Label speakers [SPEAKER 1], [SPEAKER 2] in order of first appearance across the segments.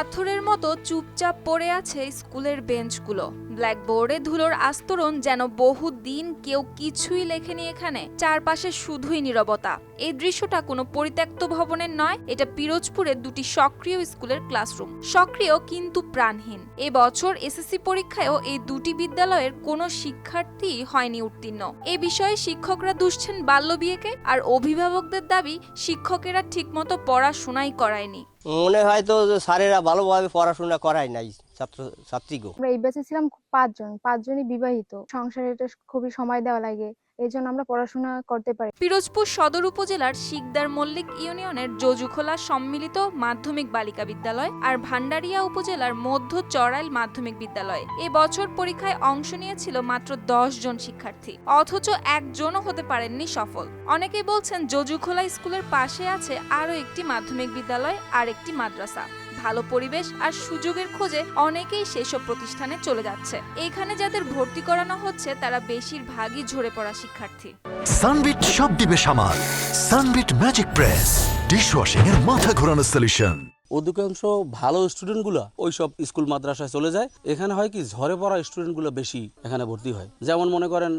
[SPEAKER 1] পাথরের মতো চুপচাপ পড়ে আছে স্কুলের বেঞ্চগুলো। ব্ল্যাকবোর্ডে ধুলোর আস্তরণ যেন বহু দিন কেউ কিছুই লেখেনি এখানে। চারপাশে শুধুই নীরবতা। এই দৃশ্যটা কোনো পরিত্যক্ত ভবনের নয়, এটা পিরোজপুরের দুটি সক্রিয় স্কুলের ক্লাসরুম। সক্রিয় কিন্তু প্রাণহীন। এ বছর এসএসসি পরীক্ষায়ও এই দুটি বিদ্যালয়ের কোনো শিক্ষার্থী হয়নি উত্তীর্ণ। এ বিষয়ে শিক্ষকরা দুষছেন বাল্যবিয়েকে আর অভিভাবকদের দাবি শিক্ষকেরা ঠিকমতো পড়াশোনাই করায়নি।
[SPEAKER 2] মনে হয় তো স্যারেরা ভালোভাবে পড়াশোনা করায় নাই। ছাত্র ছাত্রীকে
[SPEAKER 3] আমরা এই ব্যাচে ছিলাম পাঁচজন পাঁচজনই বিবাহিত। সংসারে এটা খুবই সময় দেওয়া লাগে এই জন্য আমরা পড়াশোনা করতে পারি।
[SPEAKER 1] পিরোজপুর সদর উপজেলার শিকদার মল্লিক ইউনিয়নের জজুখোলা সম্মিলিত মাধ্যমিক বালিকা বিদ্যালয় আর ভান্ডারিয়া উপজেলার মধ্য চড়াইল মাধ্যমিক বিদ্যালয়। এ বছর পরীক্ষায় অংশ নিয়েছিল মাত্র দশ জন শিক্ষার্থী অথচ একজনও হতে পারেননি সফল। অনেকেই বলছেন জজুখোলা স্কুলের পাশে আছে আরও একটি মাধ্যমিক বিদ্যালয় আর একটি মাদ্রাসা। ভালো পরিবেশ আর সুযোগের খোঁজে অনেকেই সেসব প্রতিষ্ঠানে চলে যাচ্ছে। এখানে যাদের ভর্তি করানো হচ্ছে তারা বেশিরভাগই ঝরে পড়া শিক্ষার্থী।
[SPEAKER 4] সানবিট সব দিবে সামাল। সানবিট ম্যাজিক প্রেস ডিশওয়াশিং এর মাথা ঘোরানো সলিউশন
[SPEAKER 5] অধিকাংশ ভালো স্টুডেন্টগুলো ওই সব স্কুল মাদ্রাসায় চলে যায়। এখানে হয় কি ঝরে পড়া স্টুডেন্টগুলো বেশি এখানে ভর্তি হয়। যেমন মনে করেন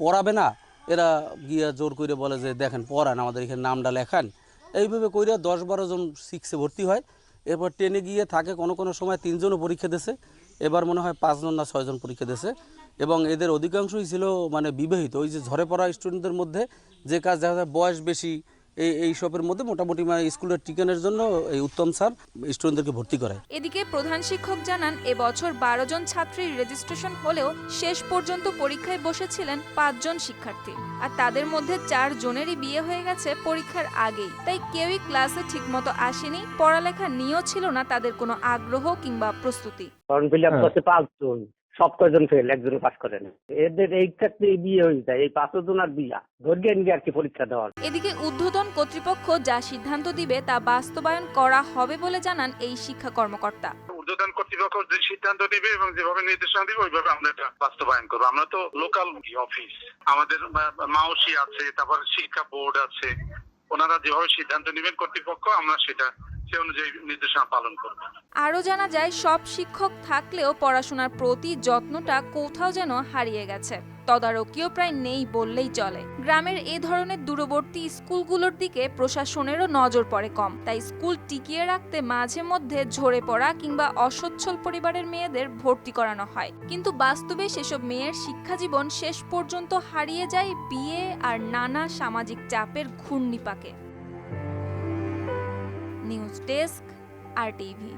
[SPEAKER 5] পড়াবে না এরা গিয়া জোর করে বলে যে দেখেন পড়ান আমাদের এখানে নামটা লেখান। এইভাবে কইরা দশ বারো জন সিক্সে ভর্তি হয়। এরপর টেনে গিয়ে থাকে কোনো কোনো সময় তিনজনও পরীক্ষা দেশে এবার মনে হয় পাঁচজন না ছয়জন পরীক্ষা দেশে এবং এদের অধিকাংশই ছিল মানে বিবাহিত। ওই যে ঝরে পড়া স্টুডেন্টদের মধ্যে যে কাজ দেখা যায় বয়স বেশি এই এই সবের মধ্যে মোটামুটি মানে স্কুলের টিকানের জন্য এই উত্তম স্যার স্টুডেন্টদেরকে ভর্তি করায়।
[SPEAKER 1] এদিকে প্রধান শিক্ষক জানান এবছর বারো জন ছাত্রীর রেজিস্ট্রেশন হলেও শেষ পর্যন্ত পরীক্ষায় বসেছিলেন পাঁচজন শিক্ষার্থী। আর তাদের মধ্যে চার জনেরই বিয়ে হয়ে গেছে পরীক্ষার আগেই। তাই কেউই ক্লাসে ঠিকমতো আসেনি পড়ালেখা নিয়েও ছিল না তাদের কোনো আগ্রহ কিংবা প্রস্তুতি।
[SPEAKER 6] ফর্ম ফিল আপ করতে পাঁচজন। সব কয়জন ফেল একজন পাস করে না এদের এই ক্ষেত্রে বিয়ে হয়ে যায় এই পাঁচজন আর বিয়া। ধৈর্য নিয়ে আর কি পরীক্ষা দেওয়ার?
[SPEAKER 1] এদিকে ঊর্ধ্বতন কর্তৃপক্ষ যা সিদ্ধান্ত দিবে তা বাস্তবায়ন করা হবে বলে জানান এই শিক্ষা কর্মকর্তা।
[SPEAKER 7] ঊর্ধ্বতন কর্তৃপক্ষ যে সিদ্ধান্ত দিবে এবং যেভাবে নির্দেশনা দিবে ওইভাবে আমরা এটা বাস্তবায়ন করব। আমরা তো লোকাল অফিস আমাদের মাওসি আছে তারপর শিক্ষা বোর্ড আছে। ওনারা যেভাবে সিদ্ধান্ত নেবেন কর্তৃপক্ষ আমরা সেটা সে অনুযায়ী নির্দেশনা পালন করব।
[SPEAKER 1] আরও জানা যায়, সব শিক্ষক থাকলেও পড়াশোনার প্রতি যত্নটা কোথাও যেন হারিয়ে গেছে। তদারকিও প্রায় নেই বললেই চলে। গ্রামের এ ধরনের দূরবর্তী স্কুলগুলোর দিকে প্রশাসনেরও নজর পড়ে কম। তাই স্কুল টিকিয়ে রাখতে মাঝে মধ্যে ঝরে পড়া কিংবা অসচ্ছল পরিবারের মেয়েদের ভর্তি করানো হয়। কিন্তু বাস্তবে সেসব মেয়ের শিক্ষাজীবন শেষ পর্যন্ত হারিয়ে যায় বিয়ে আর নানা সামাজিক চাপের ঘূর্ণিপাকে। News desk R TV.